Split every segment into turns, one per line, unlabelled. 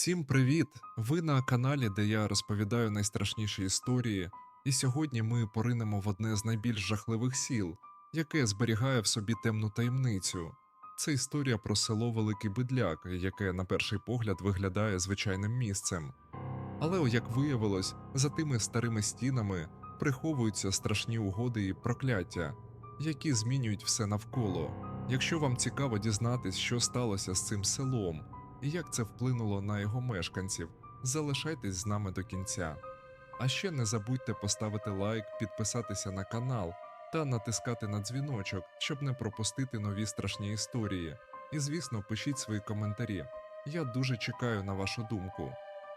Всім привіт! Ви на каналі, де я розповідаю найстрашніші історії, і сьогодні ми поринемо в одне з найбільш жахливих сіл, яке зберігає в собі темну таємницю. Це історія про село Великий Бидляк, яке на перший погляд виглядає звичайним місцем. Але, як виявилось, за тими старими стінами приховуються страшні угоди і прокляття, які змінюють все навколо. Якщо вам цікаво дізнатись, що сталося з цим селом, і як це вплинуло на його мешканців, залишайтесь з нами до кінця. А ще не забудьте поставити лайк, підписатися на канал та натискати на дзвіночок, щоб не пропустити нові страшні історії. І звісно, пишіть свої коментарі. Я дуже чекаю на вашу думку.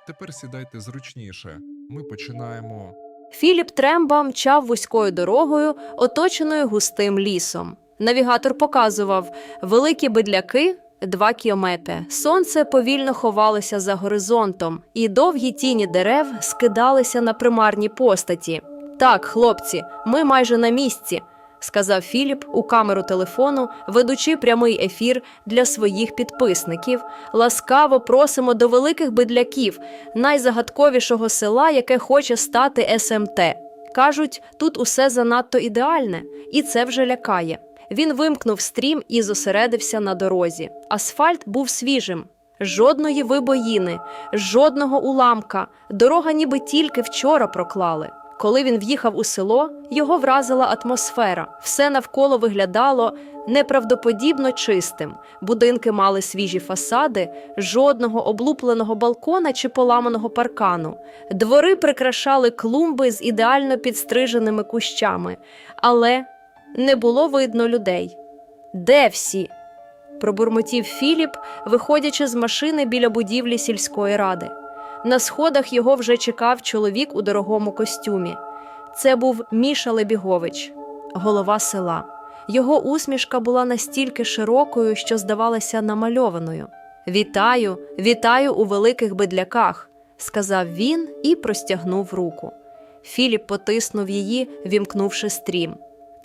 Тепер сідайте зручніше. Ми починаємо.
Філіп Тремба мчав вузькою дорогою, оточеною густим лісом. Навігатор показував великі бидляки. Два кілометри. Сонце повільно ховалося за горизонтом, і довгі тіні дерев скидалися на примарні постаті. Так, хлопці, ми майже на місці, сказав Філіп у камеру телефону, ведучи прямий ефір для своїх підписників. Ласкаво просимо до великих бидляків, найзагадковішого села, яке хоче стати СМТ. Кажуть, тут усе занадто ідеальне, і це вже лякає. Він вимкнув стрім і зосередився на дорозі. Асфальт був свіжим. Жодної вибоїни, жодного уламка. Дорога ніби тільки вчора проклали. Коли він в'їхав у село, його вразила атмосфера. Все навколо виглядало неправдоподібно чистим. Будинки мали свіжі фасади, жодного облупленого балкона чи поламаного паркану. Двори прикрашали клумби з ідеально підстриженими кущами, але не було видно людей. Де всі? пробурмотів Філіп, виходячи з машини біля будівлі сільської ради. На сходах його вже чекав чоловік у дорогому костюмі. Це був Міша Лебігович, голова села. Його усмішка була настільки широкою, що здавалася намальованою. Вітаю, вітаю у великих бидляках, сказав він і простягнув руку. Філіп потиснув її, вімкнувши стрім.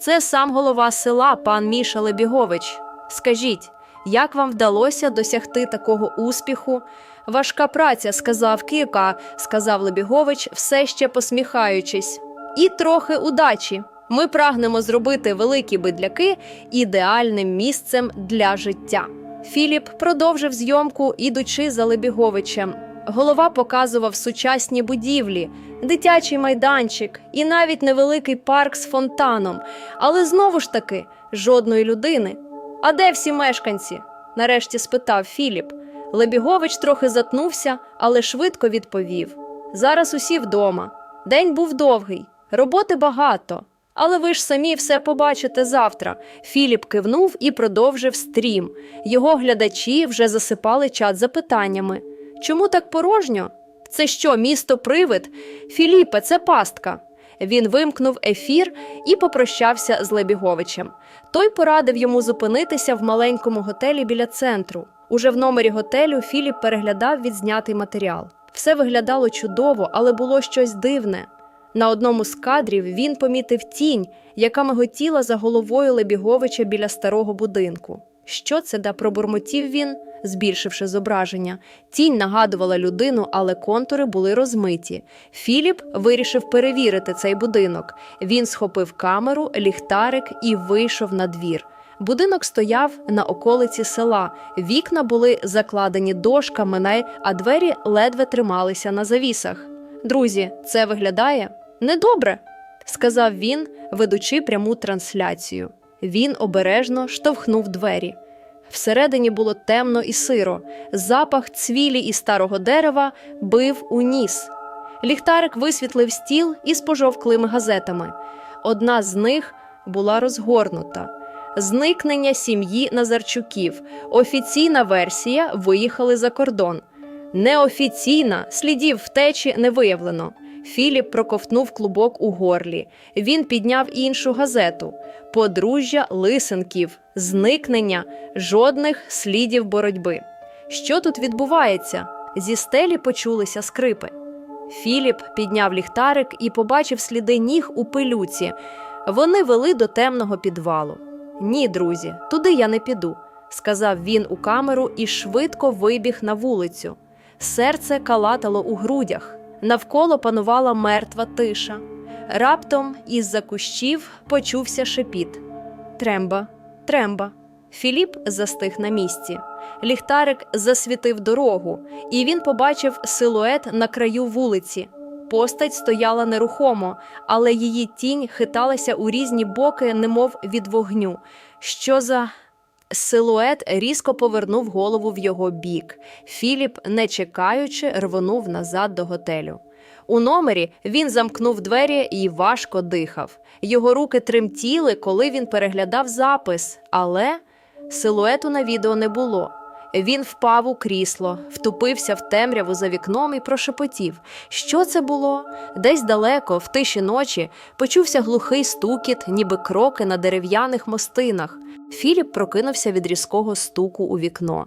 Це сам голова села, пан Міша Лебігович. Скажіть, як вам вдалося досягти такого успіху? Важка праця, сказав Кика, сказав Лебігович, все ще посміхаючись. І трохи удачі. Ми прагнемо зробити великі бидляки ідеальним місцем для життя. Філіп продовжив зйомку, ідучи за Лебіговичем. Голова показував сучасні будівлі, дитячий майданчик і навіть невеликий парк з фонтаном. Але знову ж таки жодної людини. А де всі мешканці? нарешті спитав Філіп. Лебігович трохи затнувся, але швидко відповів: Зараз усі вдома. День був довгий, роботи багато. Але ви ж самі все побачите завтра. Філіп кивнув і продовжив стрім. Його глядачі вже засипали чат запитаннями. Чому так порожньо? Це що, місто привид? Філіпе, це пастка. Він вимкнув ефір і попрощався з Лебіговичем. Той порадив йому зупинитися в маленькому готелі біля центру. Уже в номері готелю Філіп переглядав відзнятий матеріал. Все виглядало чудово, але було щось дивне. На одному з кадрів він помітив тінь, яка миготіла за головою Лебіговича біля старого будинку. Що це да пробурмотів він, збільшивши зображення. Тінь нагадувала людину, але контури були розмиті. Філіп вирішив перевірити цей будинок. Він схопив камеру, ліхтарик і вийшов на двір. Будинок стояв на околиці села. Вікна були закладені дошками, а двері ледве трималися на завісах. Друзі, це виглядає недобре, сказав він, ведучи пряму трансляцію. Він обережно штовхнув двері. Всередині було темно і сиро. Запах цвілі і старого дерева бив у ніс. Ліхтарик висвітлив стіл із пожовклими газетами. Одна з них була розгорнута. Зникнення сім'ї Назарчуків. Офіційна версія виїхали за кордон. Неофіційна слідів втечі не виявлено. Філіп проковтнув клубок у горлі. Він підняв іншу газету: Подружжя Лисенків, зникнення, жодних слідів боротьби. Що тут відбувається? Зі стелі почулися скрипи. Філіп підняв ліхтарик і побачив сліди ніг у пилюці. Вони вели до темного підвалу. Ні, друзі, туди я не піду, сказав він у камеру і швидко вибіг на вулицю. серце калатало у грудях. Навколо панувала мертва тиша. Раптом із-за кущів почувся шепіт. Тремба, тремба. Філіп застиг на місці. Ліхтарик засвітив дорогу, і він побачив силует на краю вулиці. Постать стояла нерухомо, але її тінь хиталася у різні боки, немов від вогню. Що за силует різко повернув голову в його бік. Філіп, не чекаючи, рвонув назад до готелю. У номері він замкнув двері і важко дихав. Його руки тремтіли, коли він переглядав запис, але силуету на відео не було. Він впав у крісло, втупився в темряву за вікном і прошепотів. Що це було? Десь далеко, в тиші ночі, почувся глухий стукіт, ніби кроки на дерев'яних мостинах. Філіп прокинувся від різкого стуку у вікно.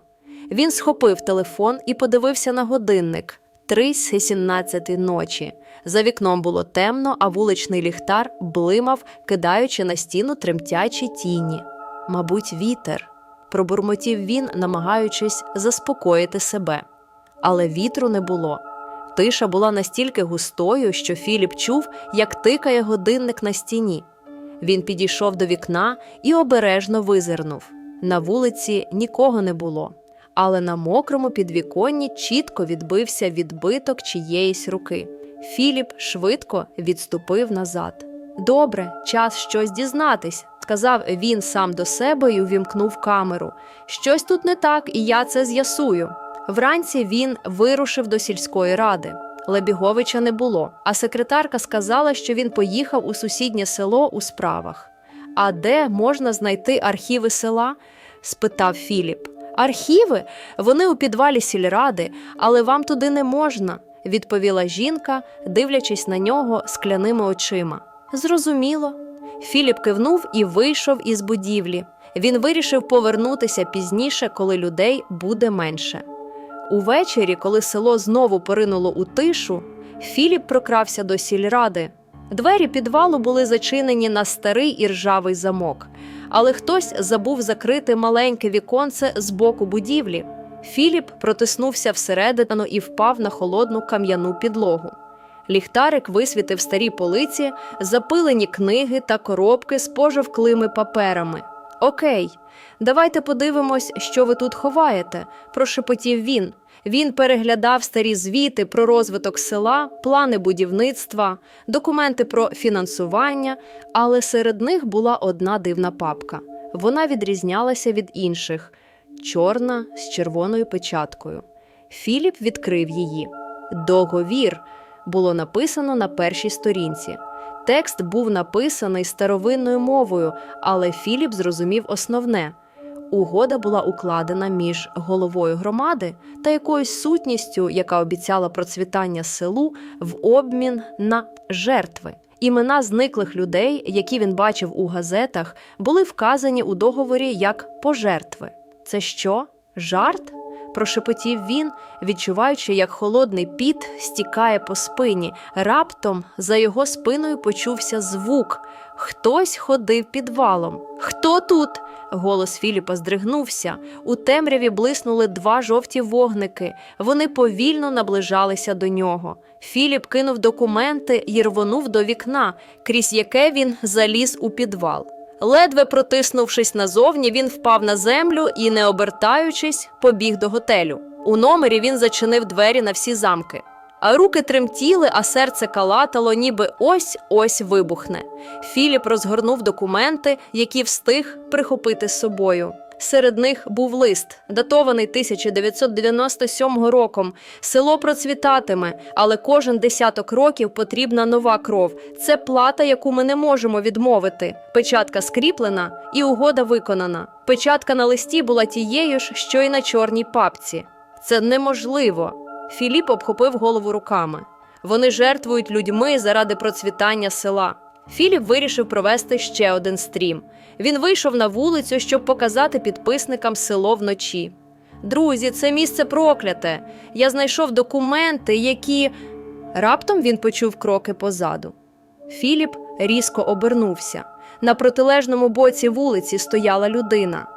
Він схопив телефон і подивився на годинник. Три сімнадцяти ночі. За вікном було темно, а вуличний ліхтар блимав, кидаючи на стіну тремтячі тіні. Мабуть, вітер пробурмотів він, намагаючись заспокоїти себе. Але вітру не було. Тиша була настільки густою, що Філіп чув, як тикає годинник на стіні. Він підійшов до вікна і обережно визирнув. На вулиці нікого не було, але на мокрому підвіконні чітко відбився відбиток чиєїсь руки. Філіп швидко відступив назад. Добре, час щось дізнатись, сказав він сам до себе і увімкнув камеру. Щось тут не так, і я це з'ясую. Вранці він вирушив до сільської ради. Лебіговича не було, а секретарка сказала, що він поїхав у сусіднє село у справах. А де можна знайти архіви села? спитав Філіп. Архіви? Вони у підвалі сільради, але вам туди не можна, відповіла жінка, дивлячись на нього скляними очима. Зрозуміло. Філіп кивнув і вийшов із будівлі. Він вирішив повернутися пізніше, коли людей буде менше. Увечері, коли село знову поринуло у тишу, Філіп прокрався до сільради. Двері підвалу були зачинені на старий і ржавий замок, але хтось забув закрити маленьке віконце з боку будівлі. Філіп протиснувся всередину і впав на холодну кам'яну підлогу. Ліхтарик висвітив старі полиці, запилені книги та коробки з пожовклими паперами. Окей, давайте подивимось, що ви тут ховаєте, прошепотів він. Він переглядав старі звіти про розвиток села, плани будівництва, документи про фінансування, але серед них була одна дивна папка. Вона відрізнялася від інших чорна з червоною печаткою. Філіп відкрив її. Договір було написано на першій сторінці. Текст був написаний старовинною мовою, але Філіп зрозумів основне. Угода була укладена між головою громади та якоюсь сутністю, яка обіцяла процвітання селу в обмін на жертви. Імена зниклих людей, які він бачив у газетах, були вказані у договорі як пожертви. Це що? Жарт? Прошепотів він, відчуваючи, як холодний піт стікає по спині. Раптом за його спиною почувся звук. Хтось ходив підвалом. Хто тут? Голос Філіпа здригнувся. У темряві блиснули два жовті вогники. Вони повільно наближалися до нього. Філіп кинув документи і рвонув до вікна, крізь яке він заліз у підвал. Ледве протиснувшись назовні, він впав на землю і, не обертаючись, побіг до готелю. У номері він зачинив двері на всі замки. А руки тремтіли, а серце калатало, ніби ось ось вибухне. Філіп розгорнув документи, які встиг прихопити з собою. Серед них був лист, датований 1997 роком. Село процвітатиме, але кожен десяток років потрібна нова кров. Це плата, яку ми не можемо відмовити. Печатка скріплена і угода виконана. Печатка на листі була тією ж, що й на чорній папці. Це неможливо. Філіп обхопив голову руками. Вони жертвують людьми заради процвітання села. Філіп вирішив провести ще один стрім. Він вийшов на вулицю, щоб показати підписникам село вночі. Друзі, це місце прокляте. Я знайшов документи, які. Раптом він почув кроки позаду. Філіп різко обернувся. На протилежному боці вулиці стояла людина.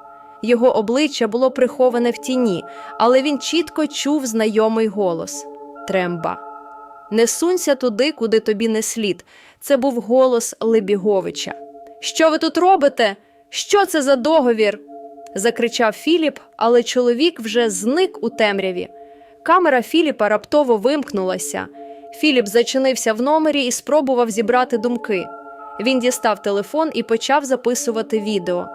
Його обличчя було приховане в тіні, але він чітко чув знайомий голос Тремба. Не сунься туди, куди тобі не слід. Це був голос Лебіговича. Що ви тут робите? Що це за договір? закричав Філіп, але чоловік вже зник у темряві. Камера Філіпа раптово вимкнулася. Філіп зачинився в номері і спробував зібрати думки. Він дістав телефон і почав записувати відео.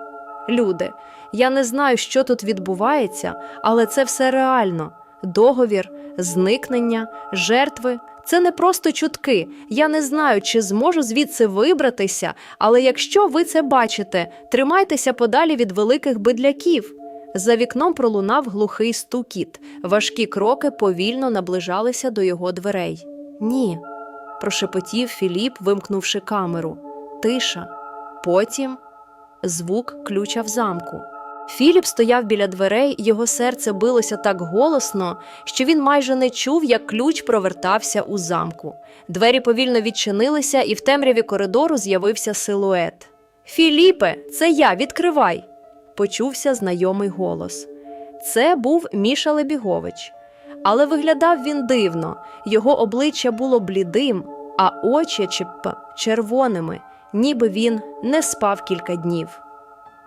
Люди, я не знаю, що тут відбувається, але це все реально. Договір, зникнення, жертви. Це не просто чутки. Я не знаю, чи зможу звідси вибратися, але якщо ви це бачите, тримайтеся подалі від великих бидляків. За вікном пролунав глухий стукіт. Важкі кроки повільно наближалися до його дверей. Ні, прошепотів Філіп, вимкнувши камеру. Тиша. Потім звук ключа в замку. Філіп стояв біля дверей, його серце билося так голосно, що він майже не чув, як ключ провертався у замку. Двері повільно відчинилися, і в темряві коридору з'явився силует. Філіпе, це я, відкривай! почувся знайомий голос. Це був Міша Лебігович. Але виглядав він дивно, його обличчя було блідим, а очі чіп червоними, ніби він не спав кілька днів.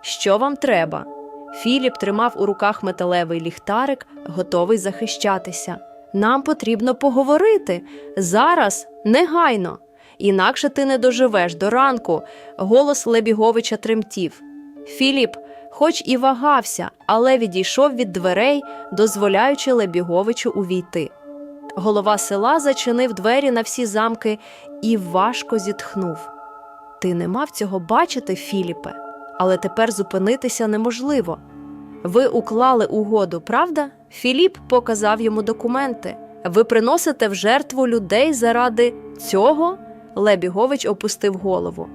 Що вам треба? Філіп тримав у руках металевий ліхтарик, готовий захищатися. Нам потрібно поговорити зараз, негайно. Інакше ти не доживеш до ранку. Голос Лебіговича тремтів. Філіп, хоч і вагався, але відійшов від дверей, дозволяючи Лебіговичу увійти. Голова села зачинив двері на всі замки і важко зітхнув. Ти не мав цього бачити, Філіпе, але тепер зупинитися неможливо. Ви уклали угоду, правда? Філіп показав йому документи. Ви приносите в жертву людей заради цього? Лебігович опустив голову.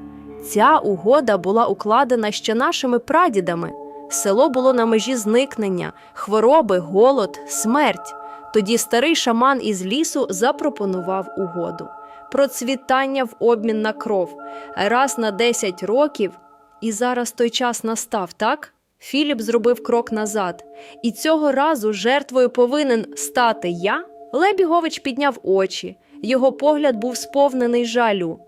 Ця угода була укладена ще нашими прадідами. Село було на межі зникнення, хвороби, голод, смерть. Тоді старий шаман із лісу запропонував угоду. Процвітання в обмін на кров раз на 10 років, і зараз той час настав, так? Філіп зробив крок назад. І цього разу жертвою повинен стати я? Лебігович підняв очі. Його погляд був сповнений жалю.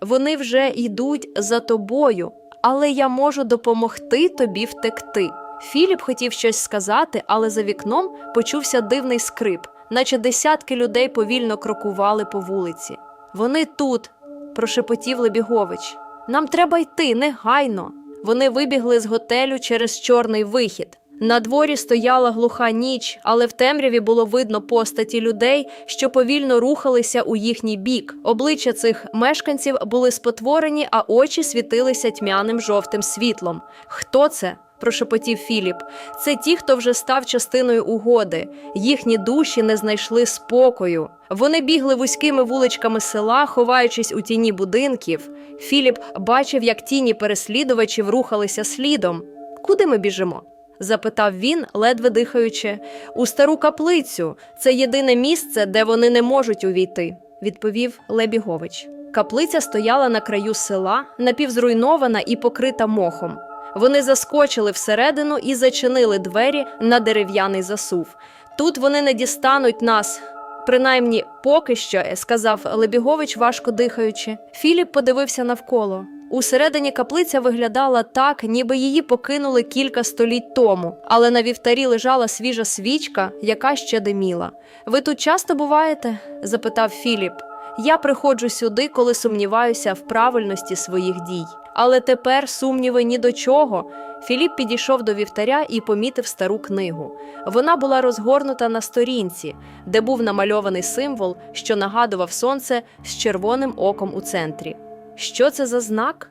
Вони вже йдуть за тобою, але я можу допомогти тобі втекти. Філіп хотів щось сказати, але за вікном почувся дивний скрип, наче десятки людей повільно крокували по вулиці. Вони тут, прошепотів Лебігович. Нам треба йти негайно. Вони вибігли з готелю через чорний вихід. На дворі стояла глуха ніч, але в темряві було видно постаті людей, що повільно рухалися у їхній бік. Обличчя цих мешканців були спотворені, а очі світилися тьмяним жовтим світлом. Хто це? Прошепотів Філіп. Це ті, хто вже став частиною угоди. Їхні душі не знайшли спокою. Вони бігли вузькими вуличками села, ховаючись у тіні будинків. Філіп бачив, як тіні переслідувачів рухалися слідом. Куди ми біжимо? запитав він, ледве дихаючи. У стару каплицю це єдине місце, де вони не можуть увійти, відповів Лебігович. Каплиця стояла на краю села, напівзруйнована і покрита мохом. Вони заскочили всередину і зачинили двері на дерев'яний засув. Тут вони не дістануть нас. Принаймні, поки що, сказав Лебігович, важко дихаючи. Філіп подивився навколо. Усередині каплиця виглядала так, ніби її покинули кілька століть тому, але на вівтарі лежала свіжа свічка, яка ще диміла. Ви тут часто буваєте? запитав Філіп. Я приходжу сюди, коли сумніваюся в правильності своїх дій. Але тепер сумніви ні до чого. Філіп підійшов до вівтаря і помітив стару книгу. Вона була розгорнута на сторінці, де був намальований символ, що нагадував сонце з червоним оком у центрі. Що це за знак?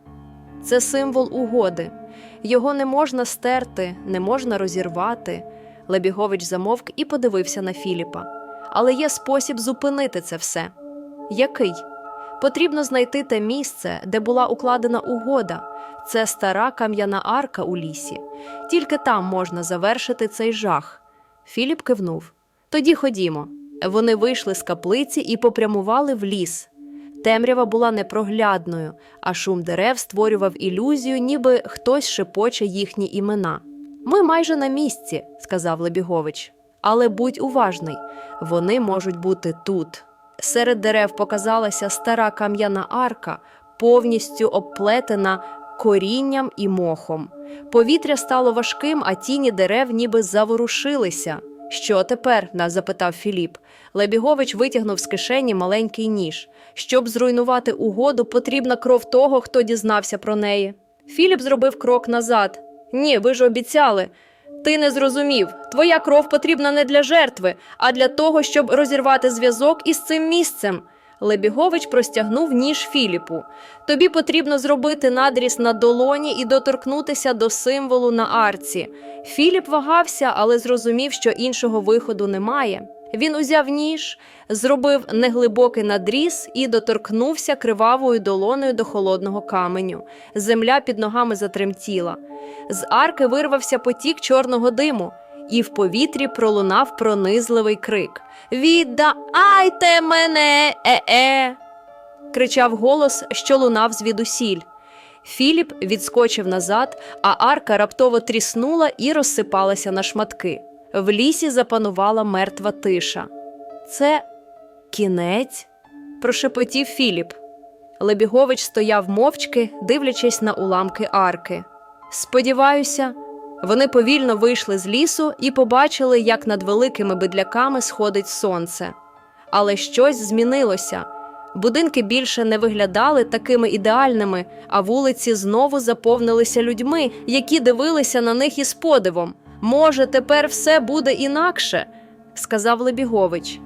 Це символ угоди. Його не можна стерти, не можна розірвати. Лебігович замовк і подивився на Філіпа. Але є спосіб зупинити це все. Який? Потрібно знайти те місце, де була укладена угода. Це стара кам'яна арка у лісі. Тільки там можна завершити цей жах. Філіп кивнув. Тоді ходімо. Вони вийшли з каплиці і попрямували в ліс. Темрява була непроглядною, а шум дерев створював ілюзію, ніби хтось шепоче їхні імена. Ми майже на місці, сказав Лебігович. Але будь уважний, вони можуть бути тут. Серед дерев показалася стара кам'яна арка, повністю обплетена корінням і мохом. Повітря стало важким, а тіні дерев ніби заворушилися. Що тепер? нас запитав Філіп. Лебігович витягнув з кишені маленький ніж. Щоб зруйнувати угоду, потрібна кров того, хто дізнався про неї. Філіп зробив крок назад. Ні, ви ж обіцяли. Ти не зрозумів. Твоя кров потрібна не для жертви, а для того, щоб розірвати зв'язок із цим місцем. Лебігович простягнув ніж Філіпу. Тобі потрібно зробити надріз на долоні і доторкнутися до символу на арці. Філіп вагався, але зрозумів, що іншого виходу немає. Він узяв ніж, зробив неглибокий надріз і доторкнувся кривавою долоною до холодного каменю. Земля під ногами затремтіла. З арки вирвався потік чорного диму, і в повітрі пролунав пронизливий крик: Віддайте мене, е-е! кричав голос, що лунав звідусіль. Філіп відскочив назад, а арка раптово тріснула і розсипалася на шматки. В лісі запанувала мертва тиша. Це кінець? прошепотів Філіп. Лебігович стояв мовчки, дивлячись на уламки арки. Сподіваюся, вони повільно вийшли з лісу і побачили, як над великими бидляками сходить сонце. Але щось змінилося. Будинки більше не виглядали такими ідеальними, а вулиці знову заповнилися людьми, які дивилися на них із подивом. Може, тепер все буде інакше, сказав Лебігович.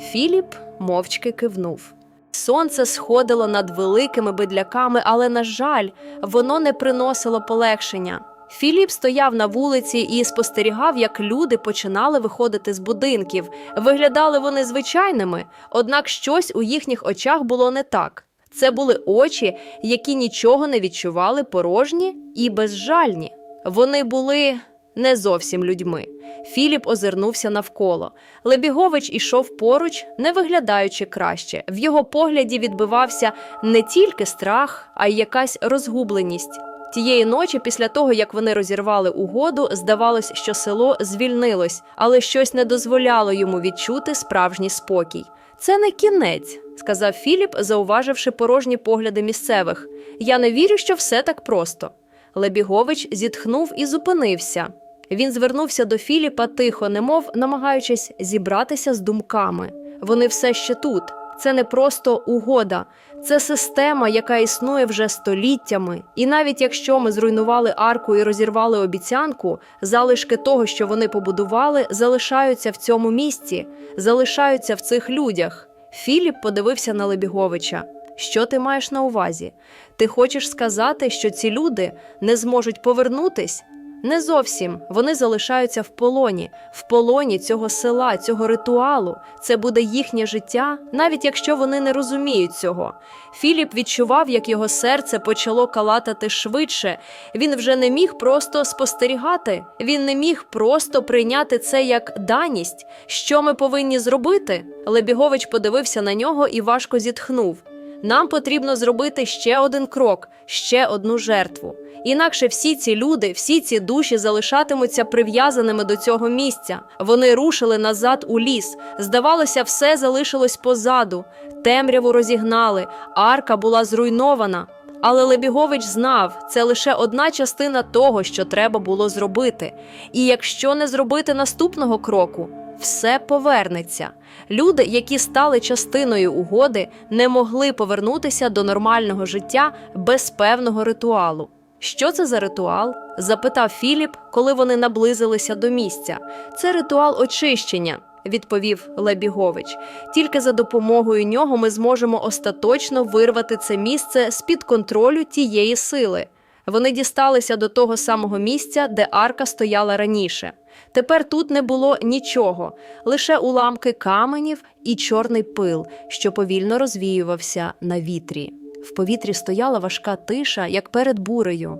Філіп мовчки кивнув. Сонце сходило над великими бидляками, але, на жаль, воно не приносило полегшення. Філіп стояв на вулиці і спостерігав, як люди починали виходити з будинків. Виглядали вони звичайними, однак щось у їхніх очах було не так. Це були очі, які нічого не відчували порожні і безжальні. Вони були не зовсім людьми. Філіп озирнувся навколо. Лебігович ішов поруч, не виглядаючи краще. В його погляді відбивався не тільки страх, а й якась розгубленість. Тієї ночі, після того як вони розірвали угоду, здавалось, що село звільнилось, але щось не дозволяло йому відчути справжній спокій. Це не кінець, сказав Філіп, зауваживши порожні погляди місцевих. Я не вірю, що все так просто. Лебігович зітхнув і зупинився. Він звернувся до Філіпа тихо, немов намагаючись зібратися з думками. Вони все ще тут. Це не просто угода, це система, яка існує вже століттями. І навіть якщо ми зруйнували арку і розірвали обіцянку, залишки того, що вони побудували, залишаються в цьому місці, залишаються в цих людях. Філіп подивився на Лебіговича. Що ти маєш на увазі? Ти хочеш сказати, що ці люди не зможуть повернутись? Не зовсім вони залишаються в полоні, в полоні цього села, цього ритуалу. Це буде їхнє життя, навіть якщо вони не розуміють цього. Філіп відчував, як його серце почало калатати швидше. Він вже не міг просто спостерігати. Він не міг просто прийняти це як даність. Що ми повинні зробити? Лебігович подивився на нього і важко зітхнув. Нам потрібно зробити ще один крок, ще одну жертву. Інакше всі ці люди, всі ці душі залишатимуться прив'язаними до цього місця. Вони рушили назад у ліс. Здавалося, все залишилось позаду. Темряву розігнали, арка була зруйнована. Але Лебігович знав, це лише одна частина того, що треба було зробити. І якщо не зробити наступного кроку, все повернеться. Люди, які стали частиною угоди, не могли повернутися до нормального життя без певного ритуалу. Що це за ритуал? запитав Філіп, коли вони наблизилися до місця. Це ритуал очищення, відповів Лебігович. Тільки за допомогою нього ми зможемо остаточно вирвати це місце з-під контролю тієї сили. Вони дісталися до того самого місця, де арка стояла раніше. Тепер тут не було нічого, лише уламки каменів і чорний пил, що повільно розвіювався на вітрі. В повітрі стояла важка тиша, як перед бурею.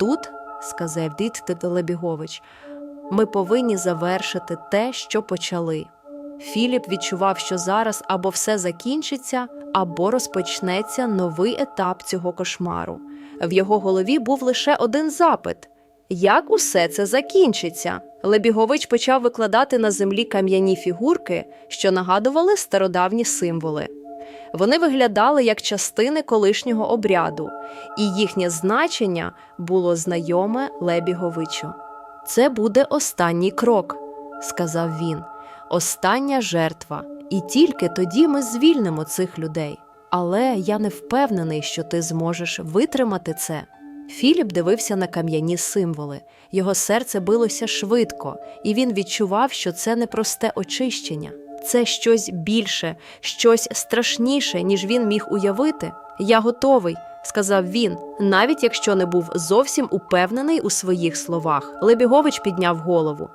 Тут, сказав дід Лебігович, ми повинні завершити те, що почали. Філіп відчував, що зараз або все закінчиться, або розпочнеться новий етап цього кошмару. В його голові був лише один запит: як усе це закінчиться. Лебігович почав викладати на землі кам'яні фігурки, що нагадували стародавні символи. Вони виглядали як частини колишнього обряду, і їхнє значення було знайоме Лебіговичу. Це буде останній крок, сказав він. Остання жертва. І тільки тоді ми звільнимо цих людей. Але я не впевнений, що ти зможеш витримати це. Філіп дивився на кам'яні символи. Його серце билося швидко, і він відчував, що це не просте очищення. Це щось більше, щось страшніше, ніж він міг уявити. Я готовий, сказав він, навіть якщо не був зовсім упевнений у своїх словах. Лебігович підняв голову.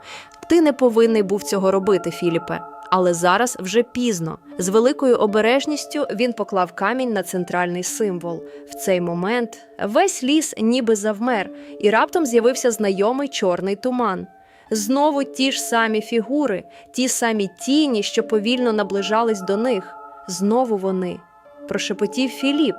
Ти не повинний був цього робити, Філіпе. Але зараз вже пізно. З великою обережністю він поклав камінь на центральний символ. В цей момент весь ліс ніби завмер, і раптом з'явився знайомий чорний туман. Знову ті ж самі фігури, ті самі тіні, що повільно наближались до них. Знову вони. Прошепотів Філіп.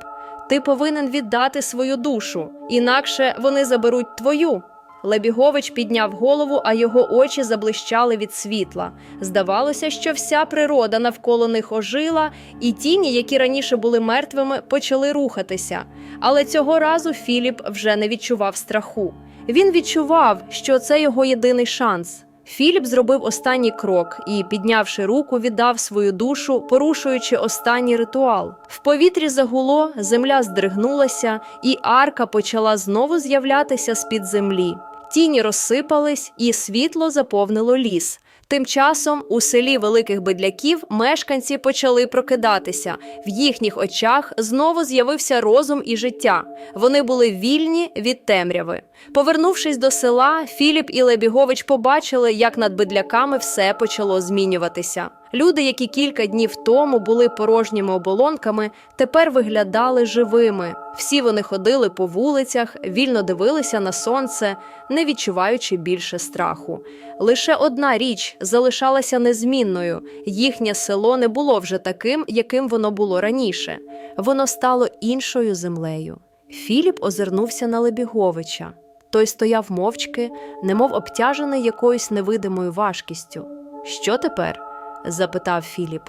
Ти повинен віддати свою душу, інакше вони заберуть твою. Лебігович підняв голову, а його очі заблищали від світла. Здавалося, що вся природа навколо них ожила, і тіні, які раніше були мертвими, почали рухатися. Але цього разу Філіп вже не відчував страху. Він відчував, що це його єдиний шанс. Філіп зробив останній крок і, піднявши руку, віддав свою душу, порушуючи останній ритуал. В повітрі загуло, земля здригнулася, і арка почала знову з'являтися з-під землі. Тіні розсипались, і світло заповнило ліс. Тим часом у селі великих бедляків мешканці почали прокидатися. В їхніх очах знову з'явився розум і життя. Вони були вільні від темряви. Повернувшись до села, Філіп і Лебігович побачили, як над бедляками все почало змінюватися. Люди, які кілька днів тому були порожніми оболонками, тепер виглядали живими. Всі вони ходили по вулицях, вільно дивилися на сонце, не відчуваючи більше страху. Лише одна річ залишалася незмінною: їхнє село не було вже таким, яким воно було раніше. Воно стало іншою землею. Філіп озирнувся на Лебіговича. Той стояв мовчки, немов обтяжений якоюсь невидимою важкістю. Що тепер? запитав Філіп.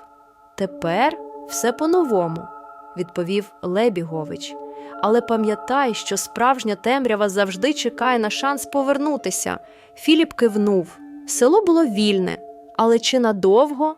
Тепер все по-новому, відповів Лебігович. Але пам'ятай, що справжня темрява завжди чекає на шанс повернутися. Філіп кивнув. Село було вільне, але чи надовго